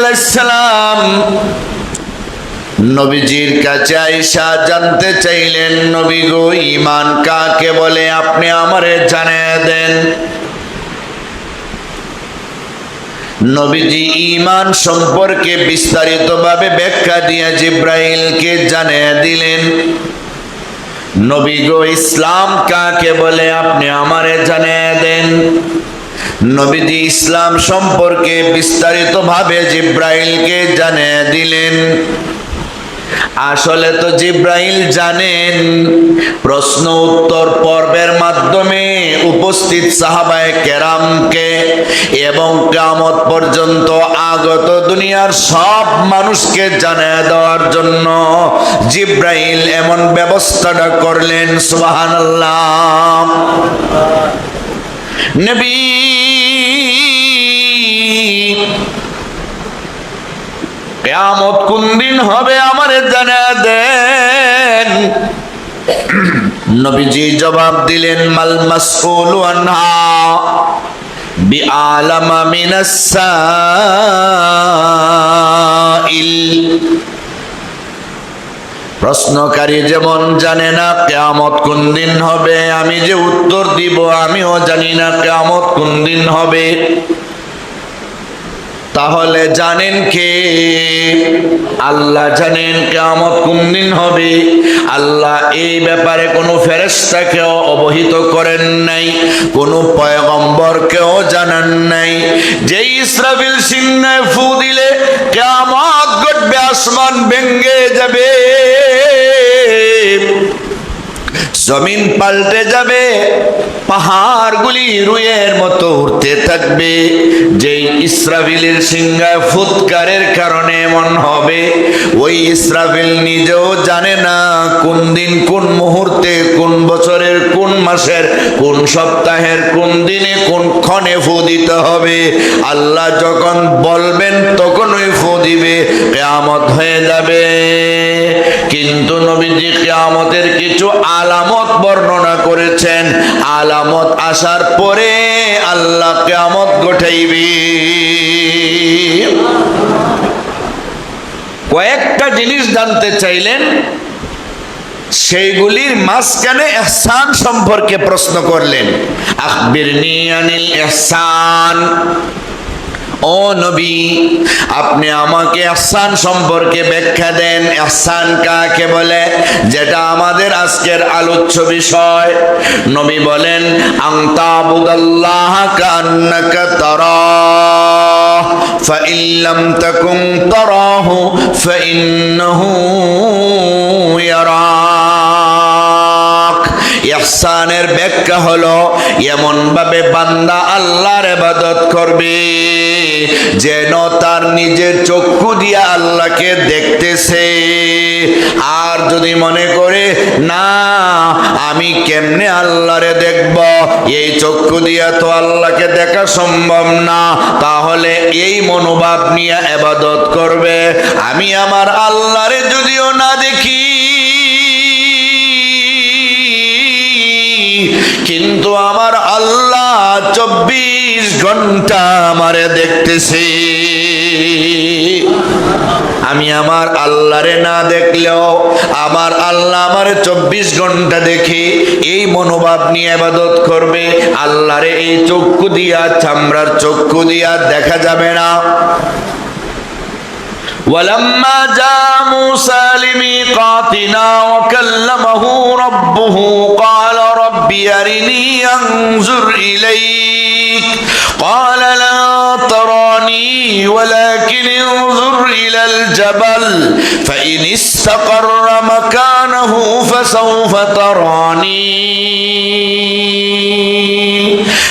আলাইসালাম নবীজির কাছে আইসা জানতে চাইলেন, নবী গো ইমান কাকে বলে? আপনি আমারে জানিয়ে দেন। নবীজি ইমান সম্পর্কে বিস্তারিতভাবে ব্যাখ্যা দিয়ে জিব্রাইলকে জানিয়ে দিলেন, নবী গো, ইসলাম কাকে বলে? আপনি আমারে জানিয়ে দেন। নবীজি ইসলাম সম্পর্কে বিস্তারিতভাবে জিব্রাইলকে জানিয়ে দিলেন। আসলে তো জিব্রাইল জানেন, প্রশ্ন উত্তর পর্বের মাধ্যমে উপস্থিত সাহাবায় কেরামকে এবং কামত পর্যন্ত আগত দুনিয়ার সব মানুষকে জানিয়ে দেওয়ার জন্য জিব্রাইল এমন ব্যবস্থাটা করলেন সুবাহান নবী। কেয়ামত কোন দিন হবে আমার জানা দেন। নবীজি জবাব দিলেন, মাল মাসউল আনহা বিআলামা মিনাস প্রশ্নকারী যেমন জানে না কেয়ামত কোন দিন হবে, আমি যে উত্তর দিব আমিও জানি না কেয়ামত কোন দিন হবে। তাহলে জানেন কে? আল্লাহ জানেন কেমত কোন দিন হবে। আল্লাহ এই ব্যাপারে কোনো ফেরেস্তাকেও অবহিত করেন নাই, কোনো পয়গম্বরকেও জানান নাই। যে ইসরাফিল সিন্নায় ফু দিলে কেমত ঘটবে, আসমান ভেঙ্গে যাবে। জমিন পাল্টে যাবে, পাহাড়গুলি রুয়ের মতো উঠতে থাকবে। যেই ইসরাফিলের সিংহায় ফুৎকারের কারণে এমন হবে, ওই ইসরাফিল নিজেও জানে না কোন দিন, কোন মুহূর্তে, কোন বছরের, কোন মাসের, কোন সপ্তাহের, কোন দিনে, কোন ক্ষণে ফু দিতে হবে। আল্লাহ যখন বলবেন, তখনই ফু দিবে, কেয়ামত হয়ে যাবে। কিন্তু নবীজি কেয়ামতের কিছু আলামত বর্ণনা করেছেন। আলামত আসার পরে আল্লাহ কেয়ামত ঘটাইবি কয়েকটা জিনিস জানতে চাইলেন, সেইগুলির মাঝখানে এহসান সম্পর্কে প্রশ্ন করলেন। আখবিরনি আনিল এহসান ও নবী আপনি আমাকে এহসান সম্পর্কে ব্যাখ্যা দেন এহসান কাকে বলে যেটা আমাদের আজকের আলোচ্য বিষয় নবী বলেন আংতাবুদাল্লাহ কান্নাকা তারা فإن لم تكن تراه فإنه يراك ইহসানের ব্যাখ্যা হলো এমন ভাবে বান্দা আল্লাহর ইবাদত করবে, যেন তার নিজের চক্ষু দিয়ে আল্লাহকে দেখতেছে। আর যদি মনে করে, না, আমি কেমনে আল্লাহরে দেখব? এই চক্ষু দিয়া তো আল্লাহকে দেখা সম্ভব না। তাহলে এই মনোভাব নিয়ে এবাদত করবে। আমি আমার আল্লাহরে যদিও না দেখি কিন্তু আমার আল্লাহ চব্বিশ ঘণ্টা আমারে দেখতেছে। আমি আমার আল্লাহরে না দেখলেও আমার আল্লাহ আমার চব্বিশ ঘণ্টা দেখে এই মনোভাব নিয়ে আবাদত করবে। আল্লাহরে এই চক্ষু দিয়া, চামড়ার চক্ষু দিয়া দেখা যাবে না। ولما جاء موسى لميقاتنا وكلمه ربه قال رب أرني أنظر إليك قال لا تراني ولكن انظر إلى الجبل. فإن استقر مكانه فسوف تراني.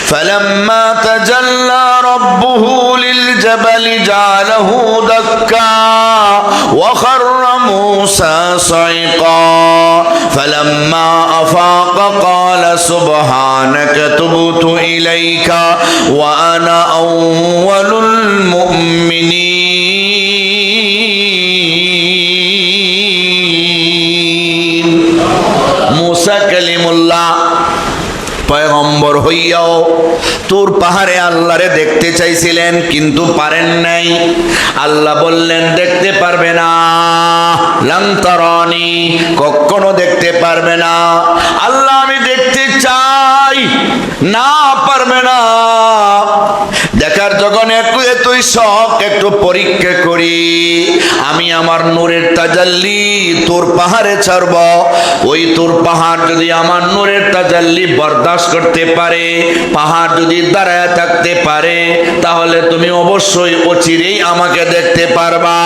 فلما تجلى ربه للجبل جعله دكا وخر موسى صعقا. فلما أفاق قال سبحانك تبت إليك وأنا أول المؤمنين موسى كلم الله পয়গম্বর হইয়াও তোর পাহাড়ে আল্লাহরে দেখতে চাইছিলেন, কিন্তু পারেন নাই। আল্লাহ বললেন, দেখতে পারবে না। কখনো দেখতে পারবে না। আল্লাহ, আমি দেখতে চাই। না পারবে না। দেখার যখন একটু তুই শখ, একটু পরীক্ষা করি। আমি আমার নূরের তাজাল্লি তোর পাহাড়ে ছাড়ব। ওই তোর পাহাড় যদি আমার নূরের তাজাল্লি বরদাস্ত করতে পারে, পাহাড় যদি দাঁড়ায় থাকতে পারে, তাহলে তুমি অবশ্যই অচিরেই আমাকে দেখতে পারবা।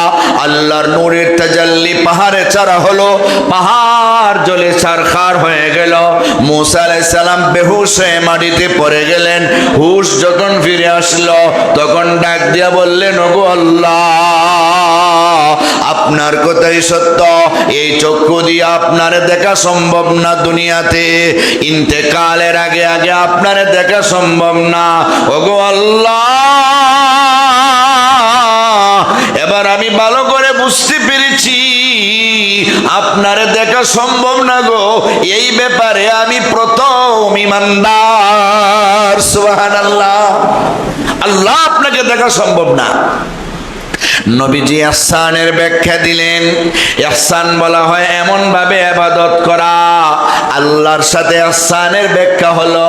আল্লাহর নূরের তাজাল্লি পাহাড়ে ছাড়া হলো, পাহাড় জলে সারখার হয়ে গেল। মুসা আলাইহিস সালাম বেহুশ হয়ে মাটিতে পড়ে গেলেন। হুশ যখন ফিরে আসলো তখন ডাক দিয়া বললেন, ওগো আল্লাহ, আপনার কথাই সত্য। এই চক্ষু দিয়ে আপনার দেখা সম্ভব না দুনিয়াতে। ইন্তেকালের আগে আগে আপনারে দেখা সম্ভব না। ওগো আল্লাহ, এবার আমি ভালো করে বুঝতে পেরেছি, আপনারে দেখা সম্ভব না গো। এই ব্যাপারে আমি প্রথম ইমানদার সুবাহান আল্লাহ আপনাকে দেখা সম্ভব না। নবীজি আহসানের ব্যাখ্যা দিলেন ইহসান বলা হয় এমন ভাবে আবাদত করা। আল্লাহর সাথে আহসানের ব্যাখ্যা হলো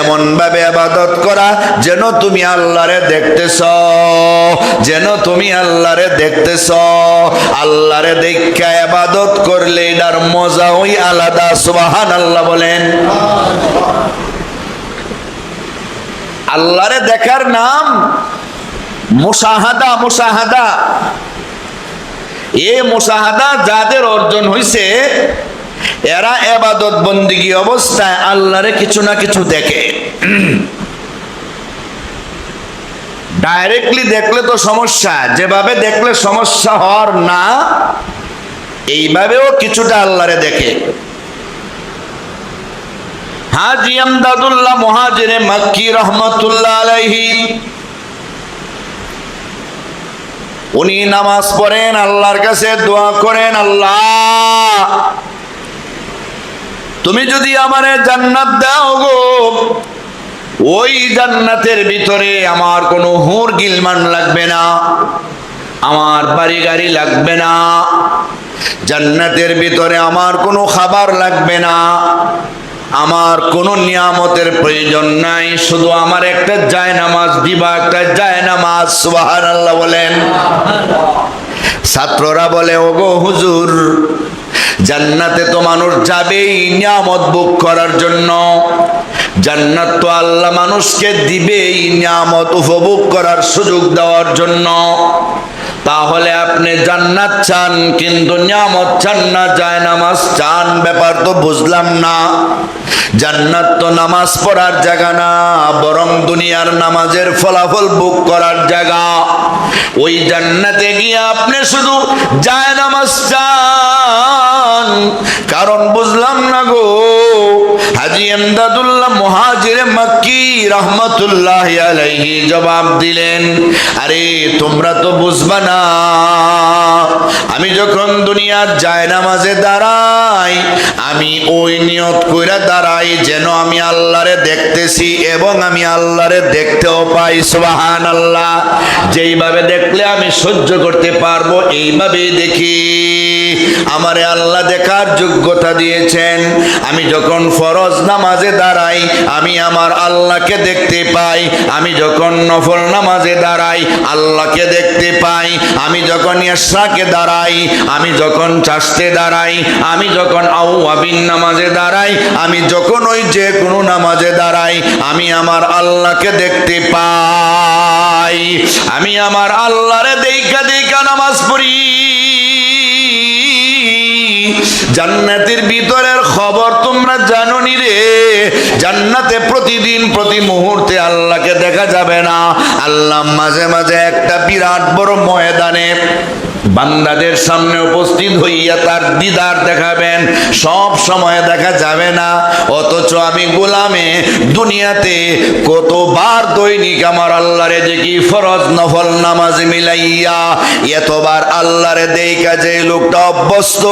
এমন ভাবে আবাদত করা যেন তুমি আল্লাহরে দেখতেছ, যেন তুমি আল্লাহরে দেখতেছ। আল্লাহরে দেখা আবাদত করলে এটার মজা ওই আলাদা সুবাহান আল্লাহ বলেন। আল্লাহরে দেখার নাম মুসাহাদা মুসাহাদা এ মুসাহাদা যাদের অর্জন হইছে, এরা এবাদত বন্দিগি অবস্থায় আল্লাহরে কিছু না কিছু দেখে। ডাইরেক্টলি দেখলে তো সমস্যা, যেভাবে দেখলে সমস্যা হওয়ার না, এইভাবেও কিছুটা আল্লাহরে দেখে। হাজি আমদাদুল্লাহ মহাজিরে মাক্কি রহমতুল্লাহ আলাইহি। উনি নামাজ পড়েন, আল্লাহর কাছে দোয়া করেন, আল্লাহ, তুমি যদি আমারে জান্নাত দাও গো, ওই জান্নাতের ভিতরে আমার কোনো হুর গিলমান লাগবে না, আমার বাড়ি গাড়ি লাগবে না, জান্নাতের ভিতরে আমার কোনো খাবার লাগবে না। আমার কোনো নিয়ামতের প্রয়োজন নাই। শুধু আমার একটা জায় নামাজ দিবা, একটা জায় নামাজ সুবাহান আল্লাহ বলেন। ছাত্ররা বলে গো হুজুর, জান্নাতে তো মানুষ যাবেই নিয়ামত বুক করার জন্য। জান্নাত তো আল্লাহ মানুষকে দিবেই, নিয়ামত উপভোগ করার সুযোগ দেওয়ার জন্য। তাহলে আপনি জান্নাত চান, কিন্তু নিয়ামত চান না যায় নামাজ চান, ব্যাপার তো বুঝলাম না। জান্নাত তো নামাজ পড়ার জায়গা না, বরং দুনিয়ার নামাজের ফলাফল বুক করার জায়গা। ওই জান্নাতে গিয়ে আপনি শুধু যায় নামাজ চান। কারণ বুঝলাম না গো, হাজি এমদাদুল্লাহ মহাজিরে মাক্কি রহমতুল্লাহ আলাইহি জবাব দিলেন, আরে, তোমরা তো বুঝবা না, আমি যখন দুনিয়ার যায় নামাজে দাঁড়াই, আমি ওই নিয়ত কইরা দাঁড়াই যেন আমি আল্লাহরে দেখতেছি এবং আমি আল্লাহরে দেখতেও পাই সুবাহান আল্লাহ যেইভাবে দেখলে আমি সহ্য করতে পারব, এইভাবে দেখি। আমারে আল্লাহ দেখার যোগ্যতা দিয়েছেন। আমি যখন ফরজ নামাজে দাঁড়াই, আমি আমার আল্লাহকে দেখতে পাই। আমি যখন নফল নামাজে দাঁড়াই, আল্লাহকে দেখতে পাই। আমি যখন ইশরাকে দাঁড়াই, আমি যখন চাষতে দাঁড়াই, আমি যখন আউয়াবিন নামাজে দাঁড়াই, আমি যখন ওই যে কোনো নামাজে দাঁড়াই, আমি আমার আল্লাহকে দেখতে পাই। আমি আমার আল্লাহরে দেখা দেখা নামাজ পড়ি। জান্নাতের ভিতরের খবর তোমরা জানো নি রে। জান্নাতে প্রতিদিন, প্রতি মুহূর্তে আল্লাহকে দেখা যাবে না। আল্লাহ মাঝে মাঝে একটা বিরাট বড় ময়দানে বান্দাদের সামনে উপস্থিত হইয়া তার দিদার দেখাবেন, সব সময় দেখা যাবে না। অথচ আমি গোলামে দুনিয়াতে কতবার দৈনিক আমার আল্লাহরে দেখি ফরজ নফল নামাজ মিলাইয়া, এতবার আল্লাহরে দেই কাজে লোকটা অভ্যস্ত,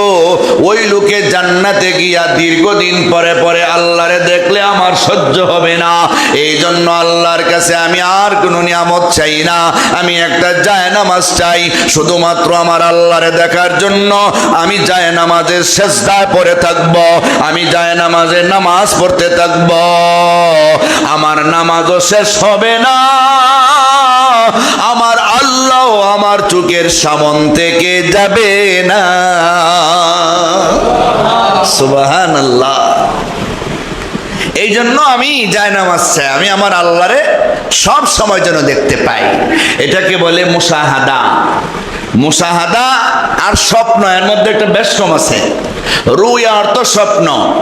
ওই লোকে জান্নাতে গিয়া দীর্ঘদিন পরে পরে আল্লাহরে দেখলে আমার সহ্য হবে না। এই জন্য আল্লাহর কাছে আমি আর কোনো নিয়ামত চাই না। আমি একটা জায় নামাজ চাই, শুধুমাত্র আমার আল্লাহরে দেখার জন্য আমি জায় নামাজের শেষদায় পড়ে থাকব, আমি জায় নামাজের নামাজ পড়তে থাকব। আমার নামাজও শেষ হবে না, আমার আল্লাহ আমার চোখের সামন থেকে যাবে না। সুবাহান আল্লাহ এই জন্য আমি যাই নামাজ চাই, আমি আমার আল্লাহরে সব সময় যেন দেখতে পাই। এটাকে বলে মুসাহাদা মুসাহাদা আর স্বপ্ন, এর মধ্যে একটা বেশ কম আছে। রুইয়া অর্থ স্বপ্ন।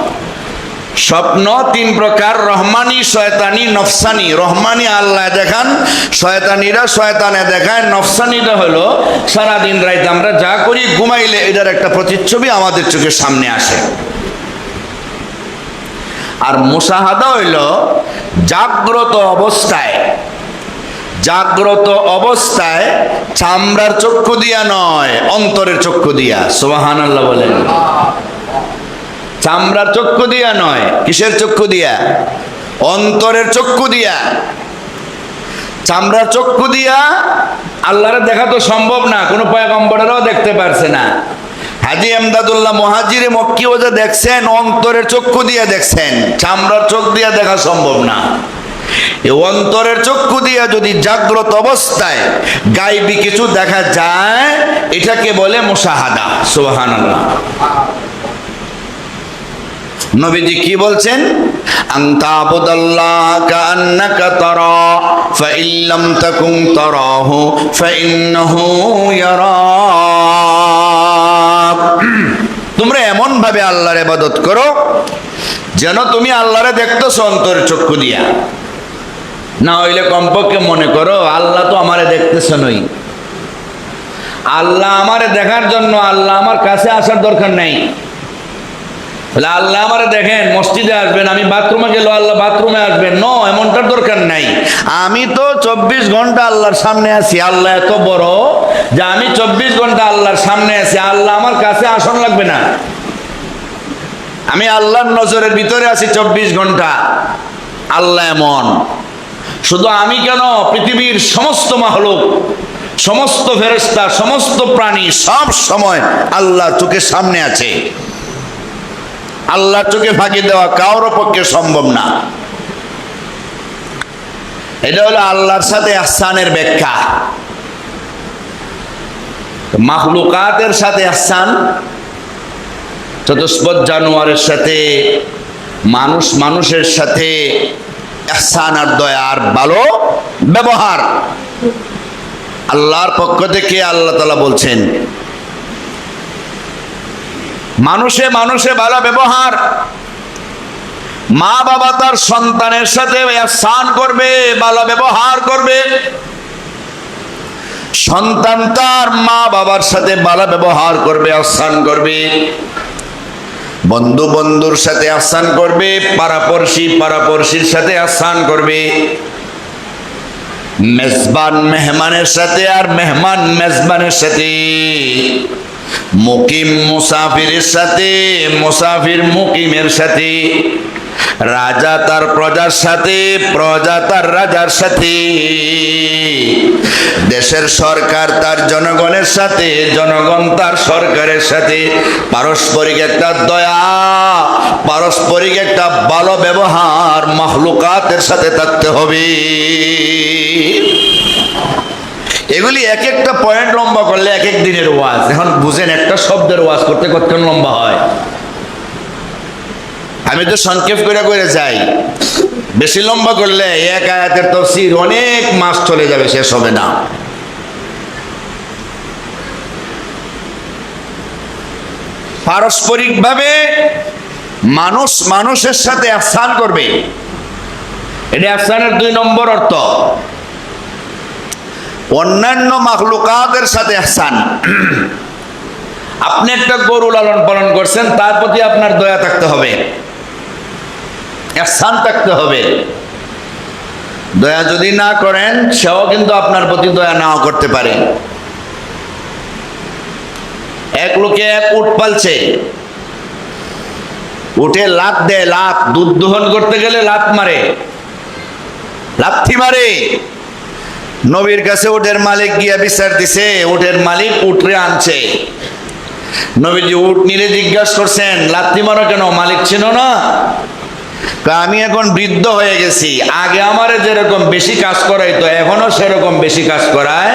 স্বপ্ন তিন প্রকার, রহমানি, শয়তানি, নফসানি। রহমানি আল্লাহ দেখান, শয়তানিরা শয়তানে দেখায়, নফসানিটা হলো সারাদিন রাইতে আমরা যা করি, ঘুমাইলে এটার একটা প্রতিচ্ছবি আমাদের চোখের সামনে আসে। আর মুসাহাদা হইল জাগ্রত অবস্থায়। জাগ্রত অবস্থায় চামড়ার চক্ষু দিয়া নয়, অন্তরের চক্ষু দিয়া। সোবাহান আল্লাহ বলেন। চামড়ার চক্ষু দিয়া নয়, কিসের চক্ষু দিয়া? অন্তরের চক্ষু দিয়া। চামড়ার চক্ষু দিয়া আল্লাহরে দেখা তো সম্ভব না, কোনো পয়গম্বরেরাও দেখতে পারছে না। হাজি এমদাদুল্লাহ মহাজিরে মক্কিও যে দেখছেন, অন্তরের চক্ষু দিয়ে দেখছেন, চামড়ার চোখ দিয়া দেখা সম্ভব না। অন্তরের চক্ষু দিয়া যদি জাগ্রত অবস্থায় গাইবি কিছু দেখা যায়, এটাকে বলে মুসাহাদা সোহান নবীজি কি বলছেন? তোমরা এমন ভাবে আল্লাহর ইবাদত করো, যেন তুমি আল্লাহরে দেখতেছো অন্তর চক্ষু দিয়া। না হইলে কমপক্ষে মনে করো, আল্লাহ তো আমারে দেখতেছে নই। আল্লাহ আমারে দেখার জন্য আল্লাহ আমার কাছে আসার দরকার নাই। বলে আল্লাহ আমারে দেখেন, মসজিদে আসবেন, আমি বাথরুমে গেল আল্লাহ বাথরুমে আসবেন। ন, এমনটার দরকার নাই। আমি তো চব্বিশ ঘণ্টা আল্লাহর সামনে আছি, আল্লাহ এত বড় যে আমি চব্বিশ ঘণ্টা আল্লাহর সামনে আছি, আল্লাহ আমার কাছে আসন লাগবে না। আমি আল্লাহর নজরের ভিতরে আছি চব্বিশ ঘণ্টা, আল্লাহ এমন। শুধু আমি কেন? পৃথিবীর সমস্ত মাহলুক, সমস্ত ফেরেস্তা সমস্ত প্রাণী সব সময় আল্লাহ চোখের সামনে আছে। আল্লাহ চোখে ফাঁকি দেওয়া কারোর পক্ষে সম্ভব না। এটা হলো আল্লাহর সাথে আহসানের ব্যাখ্যা। মাহলুকাতের সাথে আহসান, চতুষ্পদ জানোয়ারের সাথে, মানুষ মানুষের সাথে আহসান আর দয়া আর ভালো ব্যবহার। আল্লাহর পক্ষ থেকে আল্লাহ তালা বলছেন, মানুষে মানুষে ভালো ব্যবহার। মা বাবা তার সন্তানের সাথে স্নান করবে, ভালো ব্যবহার করবে। সন্তান তার মা বাবার সাথে ভালো ব্যবহার করবে স্নান করবে। বন্ধু বন্ধুর সাথে আসান করবে পারাপড়শি পারাপড়শির সাথে আসান করবে। মেজবান মেহমানের সাথে আর মেহমান মেজবানের সাথে। মুকিম মুসাফিরের সাথে, মুসাফির মুকিমের সাথে। রাজা তার প্রজার সাথে, প্রজা তার রাজার সাথে। দেশের সরকার তার জনগণের সাথে, জনগণ তার সরকারের সাথে। পারস্পরিক একটা দয়া, পারস্পরিক একটা ভালো ব্যবহার মাহলুকাতের সাথে থাকতে হবে। এগুলি এক একটা পয়েন্ট লম্বা করলে এক এক দিনের ওয়াজ। এখন বুঝেন একটা শব্দের ওয়াজ করতে কতক্ষণ লম্বা হয়? আমি তো সংক্ষেপ করে করে যাই। বেশি লম্বা করলে এক আয়াতের তফসির অনেক মাস চলে যাবে, শেষ হবে না। পারস্পরিকভাবে মানুষ মানুষের সাথে আফসান করবে। এটা আফসানের দুই নম্বর অর্থ। অন্যান্য মাখলুকাতের সাথে এহসান আপনি একটা গরু লালন পালন করছেন, তার প্রতি আপনার দয়া থাকতে হবে। এহসান থাকতে হবে। দয়া যদি না করেন, সেও কিন্তু আপনার প্রতি দয়া নাও করতে পারে। এক লোকে এক উট পালছে। উঠে লাত দেয়, লাত। দুধ দোহন করতে গেলে লাত মারে। লাথি মারে। নবীর কাছে উটের মালিক গিয়া বিচার দিছে, উটের মালিক উঠরে আনছে। নবীজি উট নিলে জিজ্ঞাসা করছেন লাত্তি মারো কেন? মালিক ছিল না? আমি এখন বৃদ্ধ হয়ে গেছি। আগে আমারে যেরকম বেশি কাজ করাইতো, এখনও সেরকম বেশি কাজ করায়।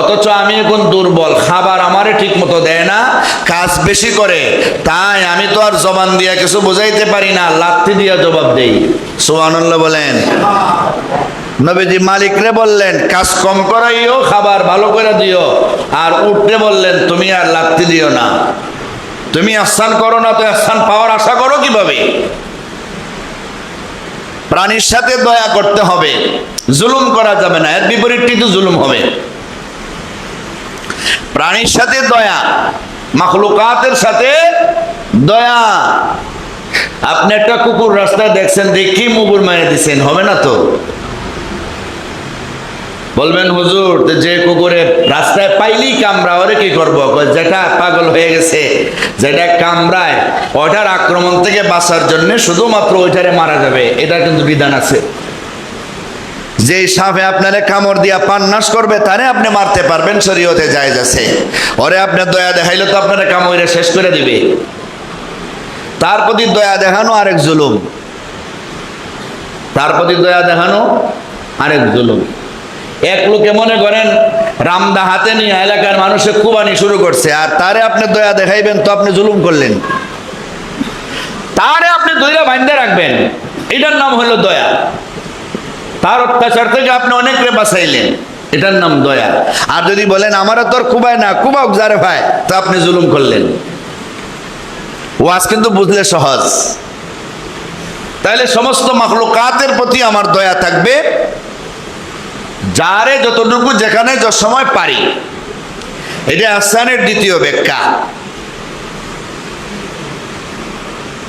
অথচ আমি এখন দুর্বল, খাবার আমারে ঠিক মতো দেয় না, কাজ বেশি করে। তাই আমি তো আর জবান দিয়া কিছু বোঝাইতে পারি না, লাত্তি দিয়া জবাব দেই। সোহানুল্লাহ বলেন। নবীজি মালিকরে বললেন, কাজ কম করাইও, খাবার ভালো করে দিও। আর উঠতে বললেন, তুমি আর লাত্তি দিও না। তুমি আস্থান করো না, তো আস্থান পাওয়ার আশা করো কীভাবে? প্রাণীর সাথে দয়া করতে হবে। জুলুম করা যাবে না, এর বিপরীতটি তো জুলুম হবে। প্রাণীর সাথে দয়া, মাখলুকাতের সাথে দয়া। আপনি একটা কুকুর রাস্তায় দেখছেন, দেখি মুগুর মেরে দিচ্ছেন হবে না তো? বলবেন, হুজুর যে কুকুরে রাস্তায় পাইলি কামড়া, ওরে কি করব? যেটা পাগল হয়ে গেছে। যেটা কামড়ায় ওটার আক্রমণ থেকে বাঁচার জন্য শুধুমাত্র ওইটারে মারা যাবে। এটা কিন্তু বিধান আছে। যে সাপে আপনারে কামড় দিয়া পান পান্নাস করবে, তারে আপনি মারতে পারবেন, শরীয়তে জায়েজ আছে। ওরে আপনার দয়া দেখাইলে তো আপনারা কামড়ে শেষ করে দিবে। তার প্রতি দয়া দেখানো আরেক জুলুম। তার প্রতি দয়া দেখানো আরেক জুলুম। এক লোকে মনে করেন, রামদা হাতে নিয়ে এলাকার মানুষে কুবানি শুরু করছে, আর তারে আপনি দয়া দেখাইবেন তো আপনি জুলুম করলেন। তারে আপনি দইরা বান্ধে রাখবেন, এটার নাম হলো দয়া। তার অত্যাচার থেকে আপনি অনেকরে বাঁচাইলেন, এটার নাম দয়া। আর যদি বলেন, আমারও তোর কুবায় না কুবাক যারে ভাই তো আপনি জুলুম করলেন। ওয়াজ কিন্তু বুঝলে সহজ। তাহলে সমস্ত মাখলুকাতের প্রতি আমার দয়া থাকবে। যারে যতটুকু যেখানে যত সময় পারি। এটা আসানের দ্বিতীয় ব্যাখ্যা।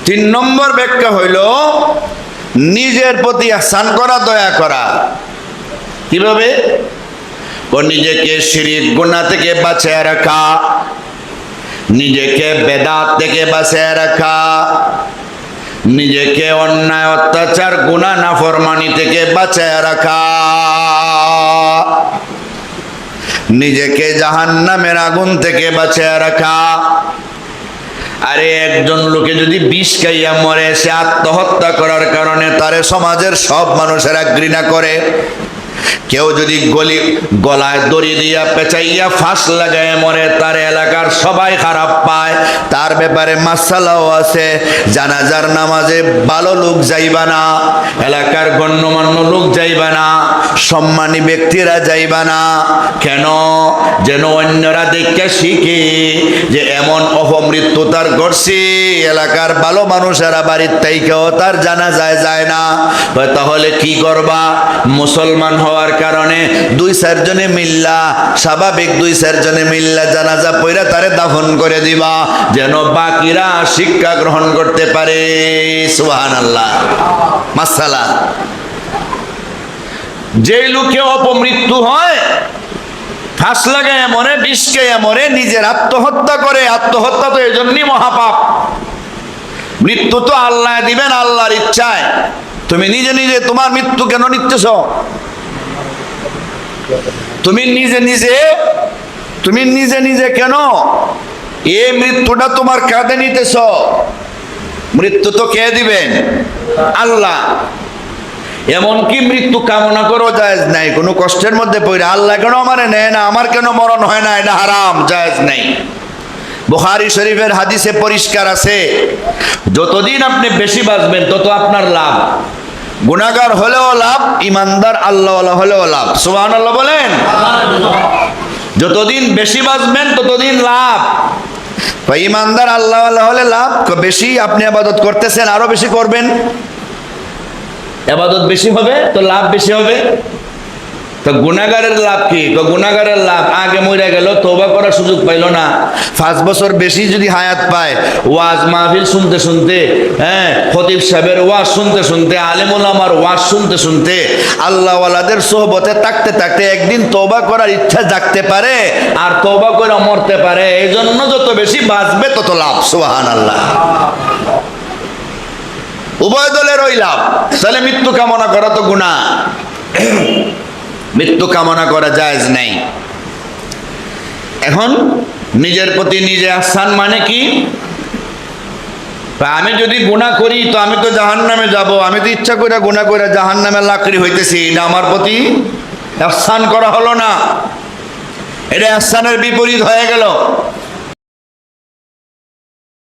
তিন নম্বর ব্যাখ্যা হইল, নিজের প্রতি আসান করা, দয়া করা। কীভাবে? ও নিজেকে শিরিক গুণা থেকে বাঁচিয়ে রাখা। নিজেকে বেদাত থেকে বাঁচিয়ে রাখা। নিজেকে অন্যায়, অত্যাচার গুণা নাফরমানি থেকে বাঁচায় রাখা। নিজেকে জাহান্নামের আগুন থেকে বাঁচিয়ে রাখা। আরে একজন লোকে যদি বিষ খাইয়া মরে, সে আত্মহত্যা করার কারণে তারে সমাজের সব মানুষেরা ঘৃণা করে। কেউ যদি গলি, গলায় দড়ি দিয়া পেঁচাইয়া ফাঁস লাগায় মরে, তার এলাকার সবাই খারাপ পায়। তার ব্যাপারে মাসালাও আছে। জানাজার নামাজে ভালো লোক যাইবা না, এলাকার গণ্যমান্য লোক যাইবা না, সম্মানী ব্যক্তিরা যাইবা না। কেন? যেন অন্যরা দেখে শিখে যে এমন অপমৃত্যু তার ঘটছে, এলাকার ভালো মানুষেরা বাড়ির তাইকেও তার জানা যায় যায় না। তাহলে কি করবা? মুসলমান হওয়ার কারণে দুই চারজনে মিল্লা, স্বাভাবিক দুই চারজনে মিল্লা জানাজা পইরা তারে দাফন করে দিবা, যেন বাকিরা শিক্ষা গ্রহণ করতে পারে। সুহান আল্লাহ মাসালা। যে লোকে অপমৃত্যু হয়, ফাঁস লাগায় মরে বিষকে মরে নিজের আত্মহত্যা করে, আত্মহত্যা তো এজন্যই মহাপাপ। মৃত্যু তো আল্লাহ দিবেন আল্লাহর ইচ্ছায়। তুমি নিজে নিজে তোমার মৃত্যু কেন নিতেছ? তুমি নিজে নিজে, তুমি নিজে নিজে কেন? এই মৃত্যুটা তোমার কাঁধে নিতেছ। মৃত্যু তো কে দিবেন? আল্লাহ। এমনকি মৃত্যু কামনা করো জায়েজ নাই। কোনো কষ্টের মধ্যে পড়ে আল্লাহ কেন আমার নেয় না? আমার কেন মরণ হয় না? এটা হারাম, জায়েজ নাই। বুখারি শরীফের হাদিসে পরিষ্কার আছে, যতদিন আপনি বেশি বাঁচবেন, তত আপনার লাভ। গুণাগার হলেও লাভ ইমানদার আল্লাহ হলেও লাভ। সুবাহ আল্লাহ বলেন। যতদিন বেশি বাঁচবেন, ততদিন লাভ। ইমানদার আল্লাহ হলে লাভ বেশি আপনি আবাদত করতেছেন, আরও বেশি করবেন। আবাদত বেশি হবে, তো লাভ বেশি হবে। তো গুণাগারের লাভ কি? তো গুণাগারের লাভ, আগে মরে গেল তোবা করার সুযোগ পাইলো না। পাঁচ বছর বেশি যদি হায়াত পায়, ওয়াজ মাহফিল শুনতে শুনতে হ্যাঁ খতিব সাহেবের ওয়াজ শুনতে শুনতে আলেমুল আমার ওয়াজ শুনতে শুনতে, আল্লাহওয়ালাদের সোহবতে থাকতে থাকতে একদিন তোবা করার ইচ্ছা জাগতে পারে, আর তোবা করে মরতে পারে। এই জন্য যত বেশি বাঁচবে, তত লাভ সুবাহান আল্লাহ উভয় দলের ওই লাভ। তাহলে মৃত্যু কামনা করা তো গুণা মৃত্যু কামনা করা জায়জ নাই। এখন নিজের প্রতি নিজে আসান মানে কি? আমি যদি গুণা করি তো আমি তো জাহান নামে যাব। আমি তো ইচ্ছা করে গুণা করে জাহান নামে লাকড়ি হইতেছি। না আমার প্রতি আসান করা হলো না। এটা আসানের বিপরীত হয়ে গেল।